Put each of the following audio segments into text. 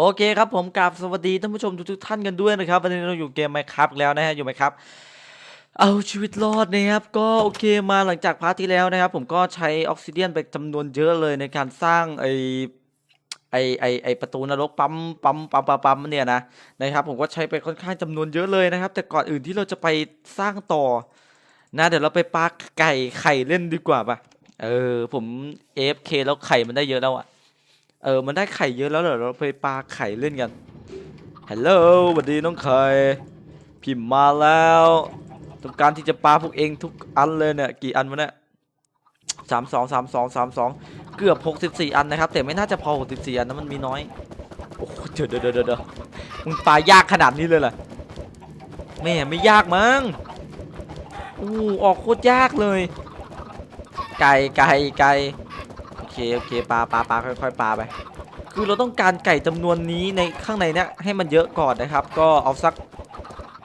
โอเคครับผมกราบสวัสดีท่านผู้ชมทุกๆท่านกันด้วยนะครับวันนี้เราอยู่เกมไมครับแล้วนะฮะอยู่ไหมครับเอาชีวิตรอดนะครับก็โอเคมาหลังจากพาร์ทที่แล้วนะครับ ผมก็ใช้ออกซิเดียนไปจำนวนเยอะเลยในการสร้างไอไอไอไอประตูนรกปั๊มปั๊มปั๊มปั๊มเนี่ยนะนะครับ ผมก็ใช้ไปค่อนข้างจำนวนเยอะเลยนะครับ แต่ก่อนอื่นที่เราจะไปสร้างต่อนะ เดี๋ยวเราไปปาไก่ไข่เล่นดีกว่าปะเออผม AFK แล้วไข่มันได้เยอะแล้วอะ เออ มันได้ไข่เยอะแล้วเดี๋ยวเราไปปาไข่เล่นกันฮัลโหลสวัสดีน้องไข่พิมพ์มาแล้วต้องการที่จะปาพวกเองทุกอันเลยเนี่ยกี่อันวะเนี่ยสามสองสามสองสามสองเกือบหกสิบสี่อันนะครับแต่ไม่น่าจะพอหกสิบสี่อันนะมันมีน้อยโอ้โหเดี๋ยวเดี๋ยวเดี๋ยวเดี๋ยวมึงปายากขนาดนี้เลยเหรอแม่ไม่ยากมั้งอู้ออกโคตรยากเลย ไก่ไก่ไก่ เคโอเคปลาปลาปลาค่อยๆปลาไป คือเราต้องการไก่จำนวนนี้ในข้างในเนี้ยให้มันเยอะก่อนนะครับ ก็เอาสัก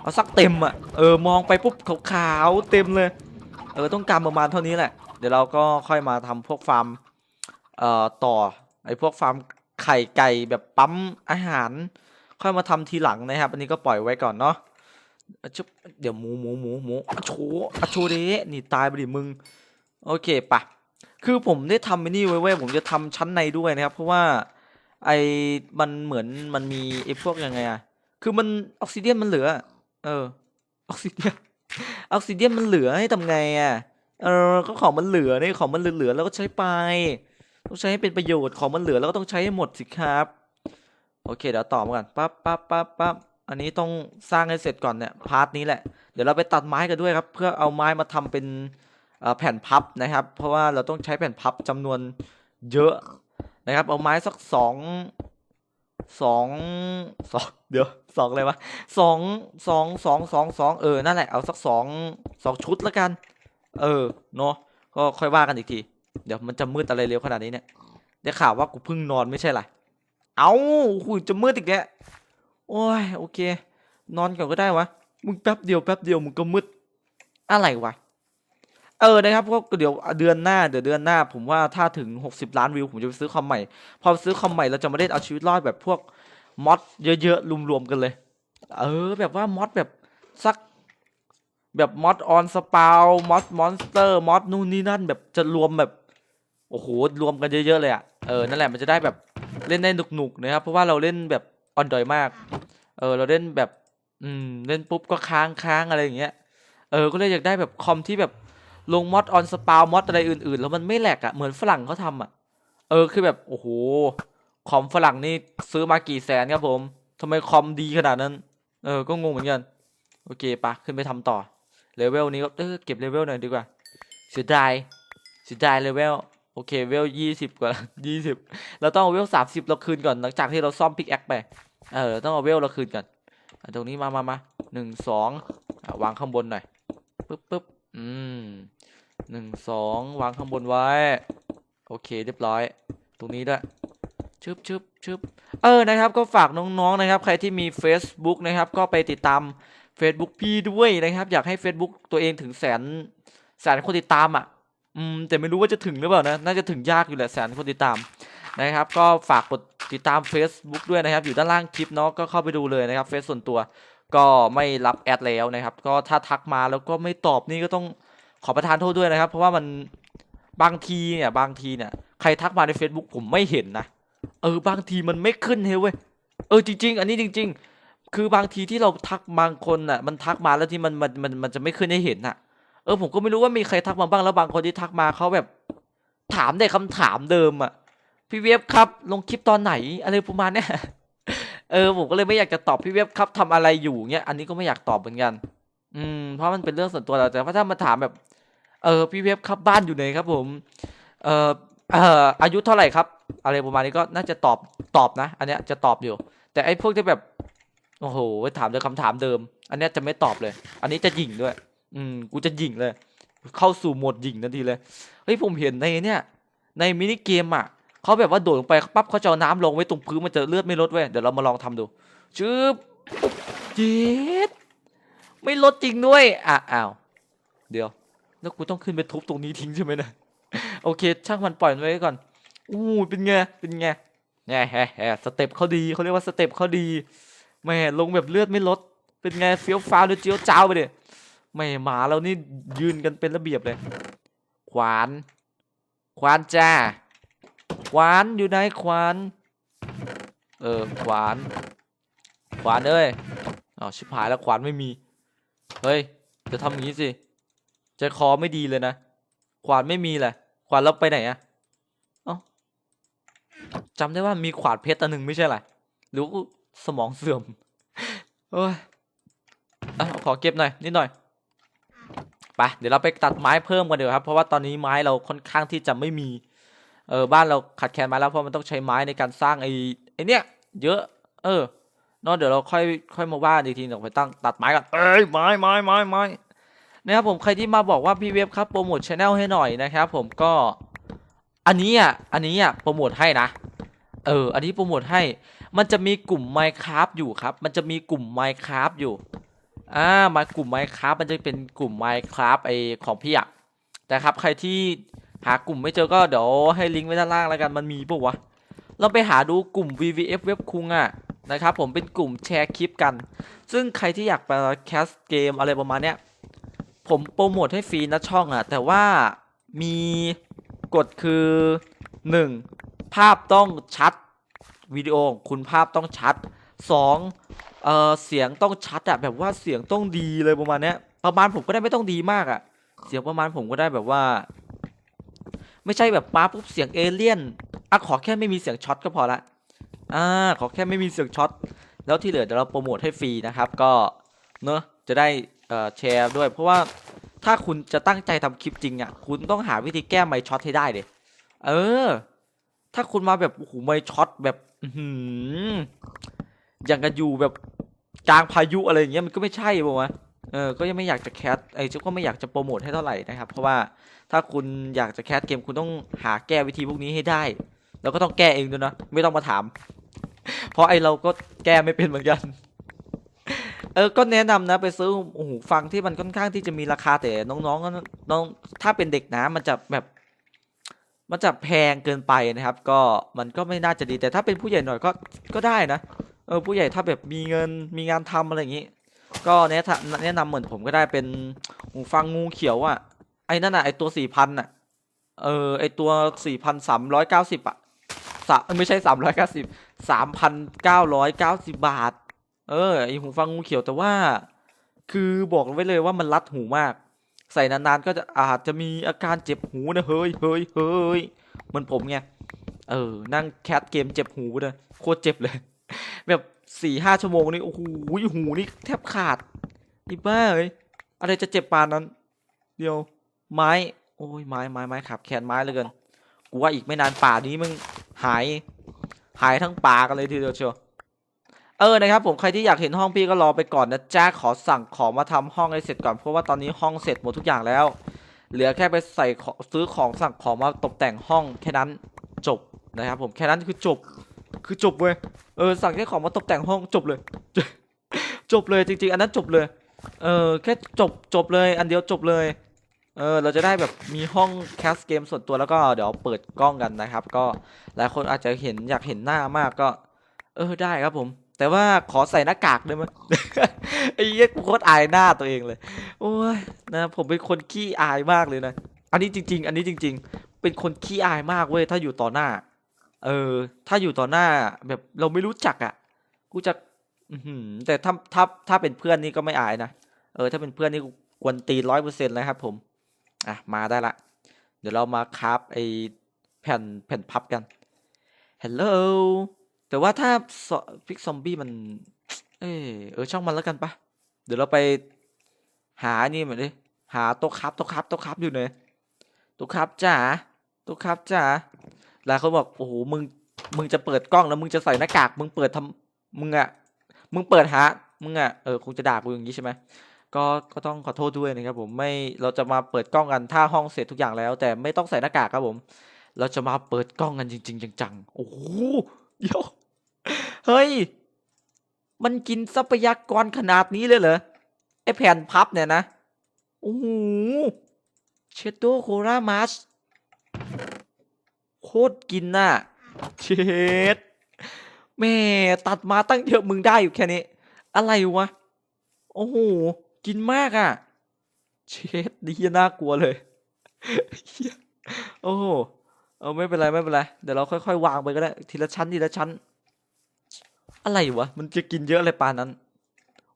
เอาสักเต็มอะเออมองไปปุ๊บขาวๆเต็มเลย เออต้องการประมาณเท่านี้แหละ เดี๋ยวเราก็ค่อยมาทำพวกฟาร์มเอ่อต่อไอ้พวกฟาร์มไข่ไก่แบบปั๊มอาหาร ค่อยมาทำทีหลังนะครับ อันนี้ก็ปล่อยไว้ก่อนเนาะชุบเดี๋ยวหมูหมูหมูหมูอโชอโชเดนี่ตายไปดิมึง โอเคปะ คือผมได้ทำไอ้นี่ไว้เว้ยผมจะทำชั้นในด้วยนะครับ เพราะว่าไอ้มันเหมือนมันมีไอ้พวกยังไงอะคือมันออกซิเดียนมันเหลือ เออ ออกซิเดียน ออกซิเดียนมันเหลือให้ทำไงอะเออก็ของมันเหลือนี่ของมันเหลือๆแล้วก็ใช้ไป ต้องใช้ให้เป็นประโยชน์ของมันเหลือแล้วก็ต้องใช้ให้หมดสิครับ โอเคเดี๋ยวต่อมากันปั๊บปั๊บปั๊บปั๊บอันนี้ต้องสร้างให้เสร็จก่อนเนี่ยพาร์ทนี้แหละ เดี๋ยวเราไปตัดไม้กันด้วยครับ เพื่อเอาไม้มาทำเป็น แผ่นพับนะครับ เพราะว่าเราต้องใช้แผ่นพับจำนวนเยอะนะครับ เอาไม้สักสองสองสองเดี๋ยวสองอะไรวะสองสองสองสองสองเออนั่นแหละเอาสักสองสองชุดละกัน เออเนาะก็ค่อยว่ากันอีกที เดี๋ยวมันจะมืดอะไรเร็วขนาดนี้เนี่ยได้ข่าวว่ากูเพิ่งนอนไม่ใช่หรอเอาหุยจะมืดอีกแล้วโอ้ยโอเค นอนก่อนก็ได้วะมึงแป๊บเดียวแป๊บเดียวมึงก็มืดอะไรวะ เออนะครับก็เดี๋ยวเดือนหน้าเดี๋ยวเดือนหน้า ผมว่าถ้าถึง 60 ล้านวิวผมจะไปซื้อคอมใหม่ พอซื้อคอมใหม่เราจะมาเล่นเอาชีวิตรอดแบบพวกมอดเยอะๆรวมๆกันเลย เออ แบบว่ามอดแบบสักแบบมอดออนสปาวมอดมอนสเตอร์มอดนู่นนี่นั่น แบบจะรวมแบบโอ้โหรวมกันเยอะๆเลยอะเออนั่นแหละมันจะได้แบบเล่นได้หนุกๆนะครับเพราะว่าเราเล่นแบบออนดอยมาก เออ เราเล่นแบบ อืมเล่นปุ๊บก็ค้างค้างอะไรอย่างเงี้ยเออก็เลยอยากได้แบบคอมที่แบบ ลงมอดออนสปาวมอดอะไรอื่น ๆ แล้วมันไม่แหลกอะ่ะเหมือนฝรั่งเขาทำอะ เออคือแบบโอ้โหคอมฝรั่งนี่ซื้อมากี่แสนครับผมทำไมคอมดีขนาดนั้น เออ ก็งงเหมือนกัน โอเคปะขึ้นไปทำต่อ เลเวลนี้ก็เออเก็บเลเวลหน่อยดีกว่า เสียดาย เสียดายเลเวล โอเคเวลยี่สิบกว่ายี่สิบเราต้องเอาเวลสามสิบเราคืนก่อน หลังจากที่เราซ่อมพิกแอคไป เออ ต้องเอาเวลเราคืนก่อน ตรงนี้มามามาหนึ่งสองวางข้างบนหน่อย ปึ๊บปึ๊บ อืมหนึ่งสองวางข้างบนไว้ โอเคเรียบร้อย ตรงนี้ด้วยชึบชึบชึบเออนะครับ ก็ฝากน้องๆนะครับ ใครที่มี Facebook นะครับ ก็ไปติดตาม Facebook พี่ด้วยนะครับ อยากให้ Facebook ตัวเองถึงแสนแสนคนติดตามอะ อืมแต่ไม่รู้ว่าจะถึงหรือเปล่านะน่าจะถึงยากอยู่แหละแสนคนติดตามนะครับ ก็ฝากกดติดตาม Facebook ด้วยนะครับ อยู่ด้านล่างคลิปเนาะก็เข้าไปดูเลยนะครับเฟซส่วนตัว ก็ไม่รับแอดแล้วนะครับ ก็ถ้าทักมาแล้วก็ไม่ตอบนี่ก็ต้องขอประทานโทษด้วยนะครับ เพราะว่ามันบางทีเนี่ยบางทีเนี่ยใครทักมาใน Facebook ผมไม่เห็นนะเออบางทีมันไม่ขึ้นเฮ้ยเว้ยเออจริง ๆ อันนี้จริง ๆ คือบางทีที่เราทักบางคนอะ มันทักมาแล้วที่มันมันมันมันจะไม่ขึ้นให้เห็นอะเออผมก็ไม่รู้ว่ามีใครทักมาบ้างแล้วบางคนที่ทักมาเขาแบบถามแต่คำถามเดิมอะพี่เวฟครับ ลงคลิปตอนไหนอะไรประมาณเนี้ย เออผมก็เลยไม่อยากจะตอบพี่เวฟครับทำอะไรอยู่เงี้ยอันนี้ก็ไม่อยากตอบเหมือนกัน อืม เพราะมันเป็นเรื่องส่วนตัวเราแต่ว่าถ้ามาถามแบบ เออพี่เวฟครับบ้านอยู่ไหนครับ ผม เออเอออายุเท่าไหร่ครับ อะไรประมาณนี้ก็น่าจะตอบตอบนะ อันเนี้ยจะตอบอยู่ แต่ไอ้พวกที่แบบโอ้โหถามแต่คำถามเดิม อันเนี้ยจะไม่ตอบเลย อันนี้จะหยิ่งด้วย อืม กูจะหยิ่งเลย เข้าสู่โหมดหยิ่งทันทีเลยเฮ้ยผมเห็นในเนี่ย ในมินิเกมอะ เขาแบบว่าโดดลงไปปั๊บเขาจะเอาน้ำลงไว้ตรงพื้นมันจะเลือดไม่ลดเว้ยเดี๋ยวเรามาลองทำดูชึบเจ็ดไม่ลดจริงด้วยอะอ้าวเดี๋ยว แล้วกูต้องขึ้นไปทุบตรงนี้ทิ้งใช่ไหมนะโอเค ช่างมันปล่อยมันไว้ก่อนอู้เป็นไงเป็นไงแง่แฮะแฮะสเต็ปเขาดีเขาเรียกว่าสเต็ปเขาดีแม่ลงแบบเลือดไม่ลด เป็นไงเฟี้ยวฟ้าวหรือเจียวจ้าไปเดิแม่หมาเรานี่ยืนกันเป็นระเบียบเลย ขวาน ขวานจ้า ขวานอยู่ไหนขวาน เออขวาน ขวานเอ้ยอ๋อชิบหายแล้วขวานไม่มี เฮ้ย จะทำอย่างนี้สิใจคอไม่ดีเลยนะ ขวานไม่มีแหละขวานเราไปไหนอะเอ้าจำได้ว่ามีขวานเพชรอันหนึ่งไม่ใช่หรอหรือสมองเสื่อมเอ้ยอะขอเก็บหน่อยนิดหน่อยไปเดี๋ยวเราไปตัดไม้เพิ่มกันเดี๋ยวครับ เพราะว่าตอนนี้ไม้เราค่อนข้างที่จะไม่มี เออบ้านเราขาดแคลนไม้แล้วเพราะมันต้องใช้ไม้ในการสร้างไอ้ไอ้เนี้ยเยอะ เออนอะเดี๋ยวเราค่อยค่อยมาว่าอีกทีเดี๋ยวไปตั้งตัดไม้ก่อนเอ้ยไม้ไม้ไม้ไม้นะครับผมใครที่มาบอกว่าพี่เว็บครับโปรโมทชแนลให้หน่อยนะครับผมก็อันนี้อะอันนี้อะโปรโมทให้นะเออ อันนี้โปรโมทให้ มันจะมีกลุ่ม Minecraft อยู่ครับ มันจะมีกลุ่ม Minecraft อยู่ อ่ามากลุ่ม Minecraft มันจะเป็นกลุ่ม Minecraft ไอของพี่อะแต่ครับใครที่ หากลุ่มไม่เจอก็เดี๋ยวให้ลิงก์ไว้ด้านล่างแล้วกันมันมีปะวะเราไปหาดูกลุ่ม VVF เว็บคุงอะนะครับผมเป็นกลุ่มแชร์คลิปกัน ซึ่งใครที่อยากไปแคสเกมอะไรประมาณเนี้ยผมโปรโมทให้ฟรีนะช่องอะแต่ว่ามีกฎคือ 1. ภาพต้องชัดวิดีโอคุณภาพต้องชัด 2. เอ่อเสียงต้องชัดอะแบบว่าเสียงต้องดีเลยประมาณเนี้ยประมาณผมก็ได้ไม่ต้องดีมากอะเสียงประมาณผมก็ได้แบบว่า ไม่ใช่แบบมาปุ๊บเสียงเอเลี่ยนอะขอแค่ไม่มีเสียงช็อตก็พอละอ่าขอแค่ไม่มีเสียงช็อตแล้วที่เหลือเดี๋ยวเราโปรโมทให้ฟรีนะครับ ก็เนอะจะได้เอ่อแชร์ด้วย เพราะว่าถ้าคุณจะตั้งใจทำคลิปจริงอะคุณต้องหาวิธีแก้ไมค์ช็อตให้ได้เดยเออ ถ้าคุณมาแบบโอ้โหไมค์ช็อตแบบอือหืออย่างกันอยู่แบบกลางพายุอะไรอย่างเงี้ยมันก็ไม่ใช่ป่าวะ เออ ก็ยังไม่อยากจะแคสไอ้เจ้าก็ไม่อยากจะโปรโมทให้เท่าไหร่นะครับ เพราะว่าถ้าคุณอยากจะแคสเกมคุณต้องหาแก้วิธีพวกนี้ให้ได้ แล้วก็ต้องแก้เองด้วยนะ ไม่ต้องมาถาม เพราะไอ้เราก็แก้ไม่เป็นเหมือนกัน เออ ก็แนะนำนะไปซื้อหูฟังที่มันค่อนข้างที่จะมีราคาแต่น้องๆก็น้อง ถ้าเป็นเด็กนะมันจะแบบ มันจะแพงเกินไปนะครับ ก็มันก็ไม่น่าจะดี แต่ถ้าเป็นผู้ใหญ่หน่อยก็ ก็ได้นะ เออ ผู้ใหญ่ถ้าแบบมีเงิน มีงานทำอะไรอย่างนี้ ก็แนะนำแนะนำเหมือนผมก็ได้เป็นหูฟังงูเขียวอะไอ้นั่นอะไอ้ตัวสี่พันอะเออไอ้ตัวสี่พันสามร้อยเก้าสิบอะสะไม่ใช่สามร้อยเก้าสิบสามพันเก้าร้อยเก้าสิบบาท เออไอหูฟังงูเขียวแต่ว่า คือบอกไว้เลยว่ามันรัดหูมาก ใส่นานๆก็จะอาจจะมีอาการเจ็บหูนะเฮ้ยเฮ้ยเฮ้ยเหมือนผมไงเออ นั่งแคสเกมเจ็บหูเลยโคตรเจ็บเลย แบบ สี่ห้าชั่วโมงนี่โอ้โหหูนี่แทบขาดนี่บ้าเอ้ยอะไรจะเจ็บปานนั้น เดียวไม้ โอ้ยไม้ไม้ไม้ขับแขนไม้เลยเกินกูว่าอีกไม่นานป่านี้มึงหาย หายทั้งป่ากันเลยทีเดียวเชียวเออนะครับผมใครที่อยากเห็นห้องพี่ก็รอไปก่อนนะจ้าขอสั่งของมาทำห้องให้เสร็จก่อนเพราะว่าตอนนี้ห้องเสร็จหมดทุกอย่างแล้ว เหลือแค่ไปใส่ซื้อของสั่งของมาตกแต่งห้องแค่นั้นจบนะครับผมแค่นั้นคือจบ คือจบเว้ยเออสั่งแค่ของมาตกแต่งห้องจบเลย จบเลยจริง ๆ อันนั้นจบเลย เออแค่จบจบเลย อันเดียวจบเลย เออเราจะได้แบบมีห้องแคสเกมส่วนตัวแล้วก็เดี๋ยวเปิดกล้องกันนะครับ ก็หลายคนอาจจะเห็นอยากเห็นหน้ามากก็ เออได้ครับผม แต่ว่าขอใส่หน้ากากได้ไหมไอ้เหี้ยกูโคตรอายหน้าตัวเองเลย โอ้ยนะ ผมเป็นคนขี้อายมากเลยนะ อันนี้จริง ๆ อันนี้จริง ๆ เป็นคนขี้อายมากเว้ยถ้าอยู่ต่อหน้า เออ ถ้าอยู่ต่อหน้าแบบเราไม่รู้จักอะ กูจะอือหือแต่ถ้าถ้าถ้าเป็นเพื่อนนี่ก็ไม่อายนะ เออ ถ้าเป็นเพื่อนนี่กูกวนตีร้อยเปอร์เซ็นต์เลยครับผม อะ มาได้ละ เดี๋ยวเรามาคราฟไอแผ่นแผ่นพับกัน Hello แต่ว่าถ้าพิกซอมบี้มัน เออเออช่างมันแล้วกันปะเดี๋ยวเราไปหานี่เหมือนดิหาต๊ะครับต๊ะครับต๊ะครับอยู่ไหนโต๊ะครับจ๋าต๊ะครับจ๋า หลายคนบอกโอ้โหมึงมึงจะเปิดกล้องแล้วมึงจะใส่หน้ากาก มึงเปิดทำมึงอะมึงเปิดหามึงอะเออคงจะด่ากูอย่างนี้ใช่ไหมก็ก็ต้องขอโทษด้วยนะครับผมไม่เราจะมาเปิดกล้องกันถ้าห้องเสร็จทุกอย่างแล้ว แต่ไม่ต้องใส่หน้ากากครับผม เราจะมาเปิดกล้องกันจริง ๆ จังๆโอ้โหเดี๋ยวเฮ้ยมันกินทรัพยากรขนาดนี้เลยเหรอไอแผ่นพับเนี่ยนะโอ้โหเชโตโครามัส ตรกินน่ะเชดแม่ตัดมาตั้งเยอะมึงได้อยู่แค่นี้ อะไรวะ โอ้โห กินมากอะ เช็ดดีน่ากลัวเลย โอ้โหเออไม่เป็นไรไม่เป็นไร เดี๋ยวเราค่อยๆ วางไปก็ได้ ทีละชั้นทีละชั้น อะไรวะ มันจะกินเยอะอะไรปานนั้น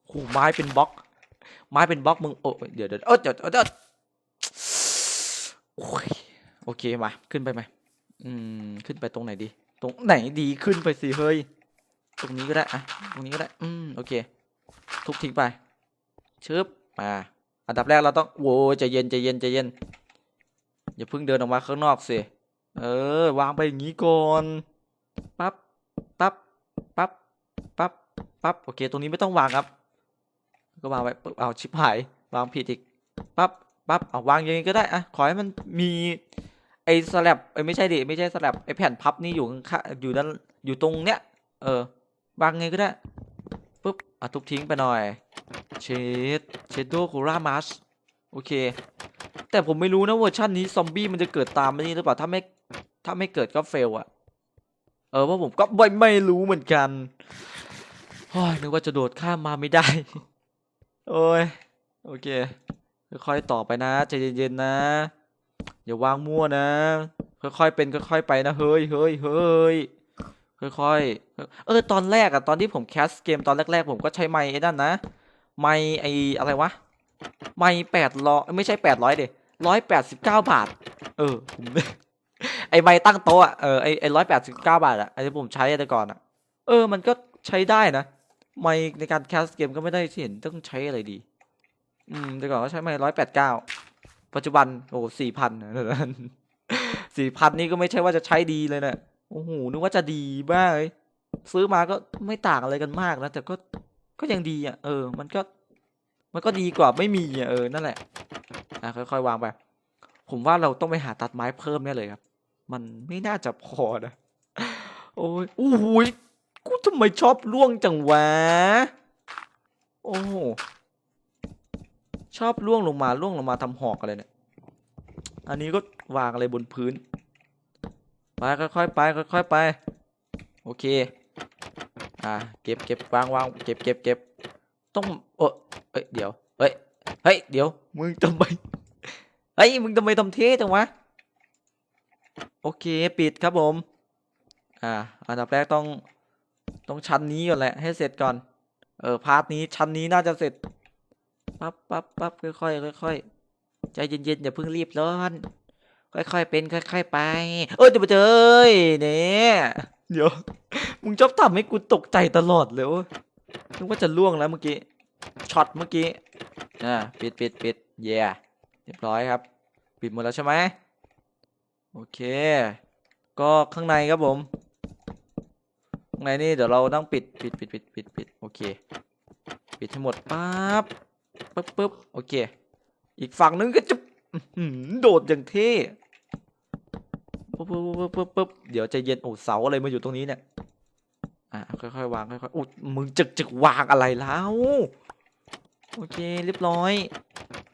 โอ้โหไม้เป็นบล็อก ไม้เป็นบล็อกมึงโอ้เดี๋ยวเดี๋ยวเออเดี๋ยวเดี๋ยวเดี๋ยวโอ้ยโอเคมา ขึ้นไปไหม อืม ขึ้นไปตรงไหนดี ตรงไหนดีขึ้นไปสิเฮ้ย ตรงนี้ก็ได้อะตรงนี้ก็ได้ อืม โอเค ทุบทิ้งไปชึบมาอันดับแรกเราต้องโว้ใจเย็นใจเย็นใจเย็น อย่าเพิ่งเดินออกมาข้างนอกสิ เออ วางไปอย่างนี้ก่อน ปั๊บ ปั๊บ ปั๊บ ปั๊บ ปั๊บ โอเค ตรงนี้ไม่ต้องวางครับ ก็วางไว้ปึ๊บเอาชิบหาย วางผิดอีก ปั๊บ ปั๊บ เอาวางอย่างนี้ก็ได้อะขอให้มันมี ไอ้สลับไอ้ไม่ใช่ดิไม่ใช่สลับไอ้แผ่นพับนี่อยู่ข้างอยู่ด้านอยู่ตรงเนี้ยเออวางไงก็ได้ปุ๊บอะทุบทิ้งไปหน่อยเชดเชดโดโครามัสโอเค แต่ผมไม่รู้นะเวอร์ชันนี้ซอมบี้มันจะเกิดตามมานี่หรือเปล่าถ้าไม่ถ้าไม่เกิดก็เฟลอะเออเพราะผมก็ไม่ไม่รู้เหมือนกันโอ้ยนึกว่าจะโดดข้ามมาไม่ได้ โอ้ยโอเคค่อยๆต่อไปนะใจเย็นๆนะ อย่าวางมั่วนะ ค่อยๆเป็นค่อยๆไปนะเฮ้ยเฮ้ยเฮ้ยค่อยๆเออตอนแรกอะตอนที่ผมแคสเกมตอนแรกๆผมก็ใช้ไมค์ไอ้นั่นนะไมค์ไอ้อะไรวะไมค์แปดร้อยไม่ใช่แปดร้อยเดร้อยแปดสิบเก้าบาท เออผมไอ้ไมค์ตั้งโต๊ะเออไอ้ไอ้ร้อยแปดสิบเก้าบาทอะไอ้ที่ผมใช้แต่ก่อนอะเออ มันก็ใช้ได้นะไมค์ในการแคสเกมก็ไม่ได้เห็นต้องใช้อะไรดี อืมแต่ก่อนก็ใช้ไมค์ร้อยแปดเก้า ปัจจุบันโอ้สี่พันสี่พันนี่ก็ไม่ใช่ว่าจะใช้ดีเลยนะโอ้โหนึกว่าจะดีบ้างเลยซื้อมาก็ไม่ต่างอะไรกันมากนะแต่ก็ก็ยังดีอะเออ มันก็ มันก็ดีกว่าไม่มีอะเออนั่นแหละอะค่อยๆวางไปผมว่าเราต้องไปหาตัดไม้เพิ่มแน่เลยครับ มันไม่น่าจะพอนะโอ้ยโอ้โหกูทำไมชอบล่วงจังวะ โอ้ ชอบล่วงลงมาล่วงลงมาทำหอกอะไรเนี่ย อันนี้ก็วางอะไรบนพื้น ไปค่อยๆไปค่อยๆไป โอเค อ่า เก็บเก็บวางวางเก็บเก็บเก็บต้องเออเอ้ยเดี๋ยว เฮ้ย เฮ้ย เดี๋ยว มึงทำไม เฮ้ย มึงทำไมทำเท่จังวะ โอเค ปิดครับผม อ่า อันดับแรกต้อง ต้องชั้นนี้ก่อนแหละ ให้เสร็จก่อน เออ พาร์ทนี้ชั้นนี้น่าจะเสร็จ ปั๊บปั๊บปั๊บค่อยๆค่อยใจเย็นๆอย่าเพิ่งรีบร้อน ค่อยๆเป็นค่อย ๆ ไป เออเดี๋ยวมาเจอเนี่ยเดี๋ยวมึงชอบทำให้กูตกใจตลอดเลยว้ยนึกว่าจะล่วงแล้วเมื่อกี้ช็อตเมื่อกี้อ่าปิดปิดปิดเย่เรียบร้อยครับ ปิดหมดแล้วใช่ไหมโอเค ก็ข้างในครับผมข้างในนี่เดี๋ยวเราต้องปิดปิดปิดปิดปิดปิดโอเค ปิดให้งหมดปั๊บ ปึ๊บปึ๊บโอเค อีกฝั่งนึงก็จะโดดอย่างเท่ปึ๊บปึ๊บปึ๊บปึ๊บปึ๊บเดี๋ยวใจเย็นโอ้เสาอะไรมาอยู่ตรงนี้เนี่ยอะค่อยๆวางค่อยๆอุ้ยมึงจึกจึกวางอะไรแล้วโอเคเรียบร้อย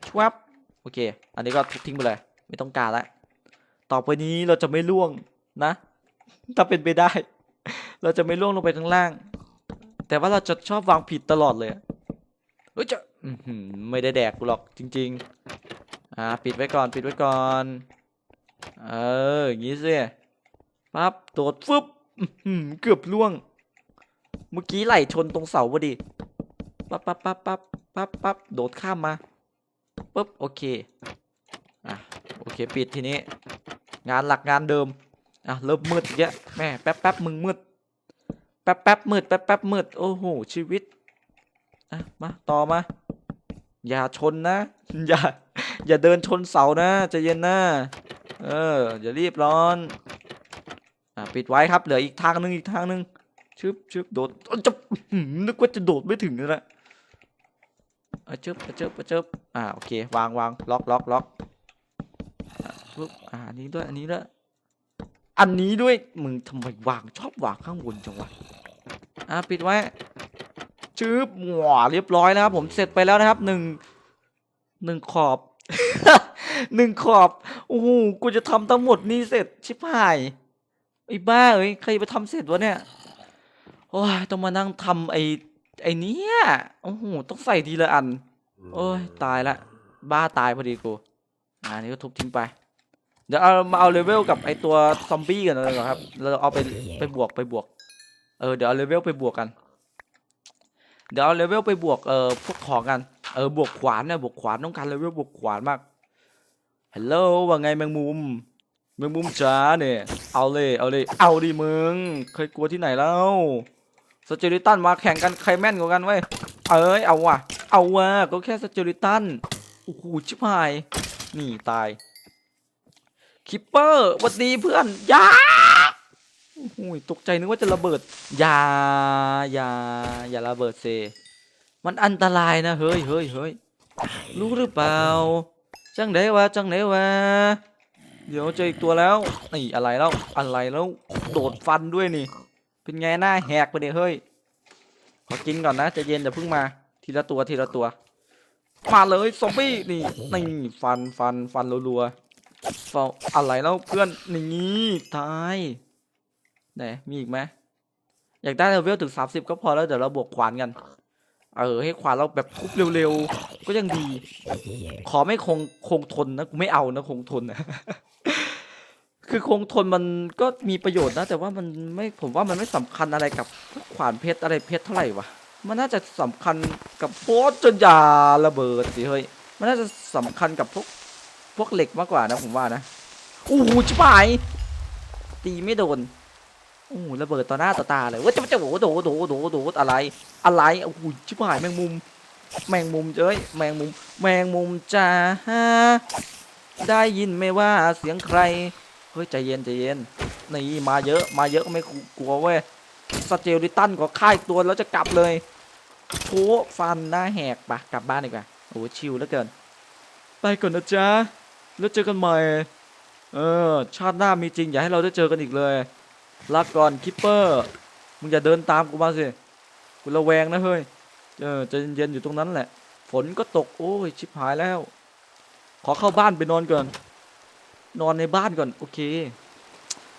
ชวับโอเค อันนี้ก็ทุบทิ้งไปเลย ไม่ต้องการละต่อไปนี้เราจะไม่ล่วงนะ ถ้าเป็นไปได้ เราจะไม่ล่วงลงไปข้างล่าง แต่ว่าเราจะชอบวางผิดตลอดเลยเฮ้ยจะ อือหือไม่ได้แดกกูหรอกจริง ๆ อ่า ปิดไว้ก่อน ปิดไว้ก่อน เออ อย่างงี้สิปั๊บโดดฟึบเกือบล่วง เมื่อกี้ไหลชนตรงเสาพอดี ปั๊บปั๊บปั๊บปั๊บปั๊บปั๊บโดดข้ามมาปุ๊บโอเค อะ โอเค ปิดทีนี้ งานหลักงานเดิม อะ เริ่มมืดอีกแล้วแม่แป๊บแป๊บมึงมืด แป๊บแป๊บมืด แป๊บแป๊บมืด โอ้โห ชีวิต อะ มา ต่อมา อย่าชนนะ อย่า อย่าเดินชนเสานะใจะเย็นนะเอออย่ารีบร้อน อะปิดไว้ครับ เหลืออีกทางหนึ่งอีกทางหนึ่งชึบชึบโดดจะนึกว่าจะโดดไม่ถึงแล้วนะอะชึบอะชึบอะชึบอ่าโอเควางวางล็อกล็อกล็อกอะปุ๊บอ่าอันนี้ด้วยอันนี้ด้วยอันนี้ด้วยมึงทำไมวางชอบวางข้างบนจังวะอะปิดไว้ ชึบหวเรียบร้อยนะครับ ผมเสร็จไปแล้วนะครับหนึ่งหนึ่งขอบหนึ่งขอบโอ้โหกูจะทำทั้งหมดนี่เสร็จชิบหายไอ้บ้าเอ้ยใครไปทำเสร็จวะเนี่ยโอ้ยต้องมานั่งทำไอ้ไอ้เนี้ยโอ้โหต้องใส่ทีละอัน โอ้ยตายละบ้าตายพอดีกูอ่านี่ก็ทุบทิ้งไป เดี๋ยวเอามาเอาเลเวลกับไอตัวซอมบี้กันเลยเหรอครับเราเอาไปไปบวกไปบวก เออเดี๋ยวเอาเลเวลไปบวกกัน เดี๋ยวเลเวลไปบวกเอ่อพวกของกันเออบวกขวานเนี่ยบวกขวานต้องการเลเวลบวกขวานมากฮัลโหลว่าไงแมงมุมแมงมุมจ้าเนี่ยเอาเลยเอาเลยเอาดิมึงเคยกลัวที่ไหนแล้วสเจอริตันมาแข่งกันใครแม่นกว่ากันเว้ยเอ้ยเอาว่ะ เอาว่ะก็แค่สเจอริตันโอ้โหชิบหายนี่ตายคิปเปอร์หวัดดีเพื่อนยา โอ้โหตกใจนึกว่าจะระเบิด อย่าอย่าอย่าระเบิดเซ มันอันตรายนะเฮ้ยเฮ้ยเฮ้ยรู้หรือเปล่า จังเดวะจังเดวะ เดี๋ยวเจออีกตัวแล้วนี่อะไรแล้วอะไรแล้วโดดฟันด้วยนี่ เป็นไงหน้าแหกไปเนี่ยเฮ้ย ขอกินก่อนนะจะเย็นอย่าเพิ่งมา ทีละตัวทีละตัว มาเลยซอมบี้นี่นี่ฟันฟันฟันรัวๆอะไรแล้วเพื่อนนี่ตาย ไหนมีอีกไหมอยากได้เลเวลถึงสามสิบก็พอแล้วเดี๋ยวเราบวกขวานกัน เออ ให้ขวานเราแบบคุบเร็วๆ ก็ยังดี ขอไม่คงคงทนนะไม่เอานะคงทนนะคือคงทนมันก็มีประโยชน์นะ แต่ว่ามันไม่ผมว่ามันไม่สำคัญอะไรกับขวานเพชรอะไรเพชรเท่าไหร่วะมันน่าจะสำคัญกับโฟสจนยาระเบิดสิเฮ้ยมันน่าจะสำคัญกับพวกพวกเหล็กมากกว่านะผมว่านะโอ้โหชิบหายตีไม่โดน อ้โหระเบิดต่อหน้าต่อตาเลยว่าจะจะโดดโดดโดดโดดโดดอะไรอะไรโอ้โหชิบหายแมงมุม แมงมุมเจ้ยแมงมุม แมงมุมจ้าได้ยินไหมว่าเสียงใครเฮ้ยใจเย็นใจเย็นนี่มาเยอะมาเยอะไม่กลัวเว้ยสเจลดิตันก็ค่ายตัวแล้วจะกลับเลยโถฟันหน้าแหกปะกลับบ้านดีกว่าโอ้ชิลเหลือเกิน ไปก่อนนะจ๊ะแล้วเจอกันใหม่เออชาติหน้ามีจริงอย่าให้เราได้เจอกันอีกเลย ลาก่อนคิปเปอร์ มึงอย่าเดินตามกูมาสิ กูระแวงนะเฮ้ย เออใจเย็นๆอยู่ตรงนั้นแหละ ฝนก็ตก โอ้ย ชิบหายแล้ว ขอเข้าบ้านไปนอนก่อน นอนในบ้านก่อน โอเค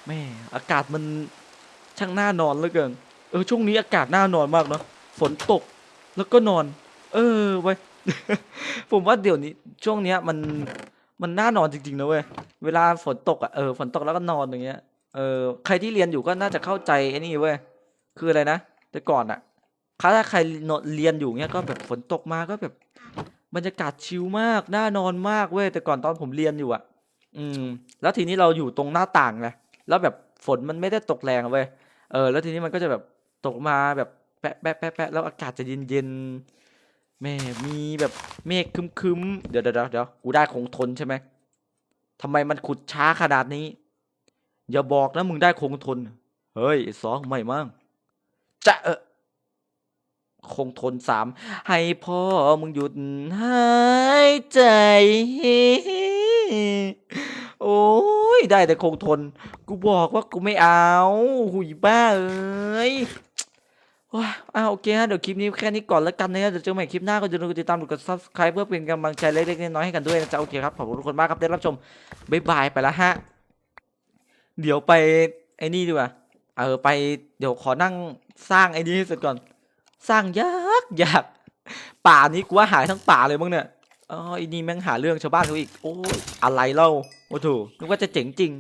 แม่ อากาศมันช่างน่านอนเหลือเกิน เออ ช่วงนี้อากาศน่านอนมากเนาะ ฝนตก แล้วก็นอน เออไว้ ผมว่าเดี๋ยวนี้ ช่วงเนี้ยมัน มันน่านอนจริงๆนะเว้ย เวลาฝนตกอะ เออ ฝนตกแล้วก็นอนอย่างเงี้ย เออใครที่เรียนอยู่ก็น่าจะเข้าใจไอ้นี่เว้ยคืออะไรนะแต่ก่อนอะถ้าใครเรียนอยู่เงี้ยก็แบบฝนตกมาก็แบบ บรรยากาศชิลมากน่านอนมากเว้ยแต่ก่อนตอนผมเรียนอยู่อะอืม แล้วทีนี้เราอยู่ตรงหน้าต่างไงแล้วแบบฝนมันไม่ได้ตกแรงเว้ยเออ แล้วทีนี้มันก็จะแบบตกมาแบบแปะแปะแปะแปะแล้วอากาศจะเย็นเย็นๆแม่มีแบบเมฆครึมเดี๋ยวเดี๋ยวเดี๋ยวกูได้คงทนใช่ไหมทำไมมันขุดช้าขนาดนี้ อย่าบอกนะมึงได้คงทน เฮ้ยสองไม่มั่งจะเออคงทนสามให้พ่อมึงหยุดหายใจ โอ้ยได้แต่คงทน กูบอกว่ากูไม่เอาหุยบ้าเอ้ยว้าอ้าโอเคฮะเดี๋ยวคลิปนี้แค่นี้ก่อนแล้วกันนะเดี๋ยวเจอใหม่คลิปหน้าก็อย่าลืมกดติดตามกด subscribe เพื่อเป็นกำลังใจเล็กๆน้อยๆให้กันด้วยนะจ๊ะโอเคครับขอบคุณทุกคนมากครับได้รับชมบ๊ายบายไปแล้วฮะ เดี๋ยวไปไอ้นี่ดีกว่า เออไปเดี๋ยวขอนั่งสร้างไอ้นี่ให้เสร็จก่อน สร้างยากยากป่านี้กูว่าหายทั้งป่าเลยมั้งเนี่ยอ๋อไอ้นี่แม่งหาเรื่องชาวบ้านเขาอีก โอ้ยอะไรเล่า โอ้โหนึกว่าจะเจ๋งจริง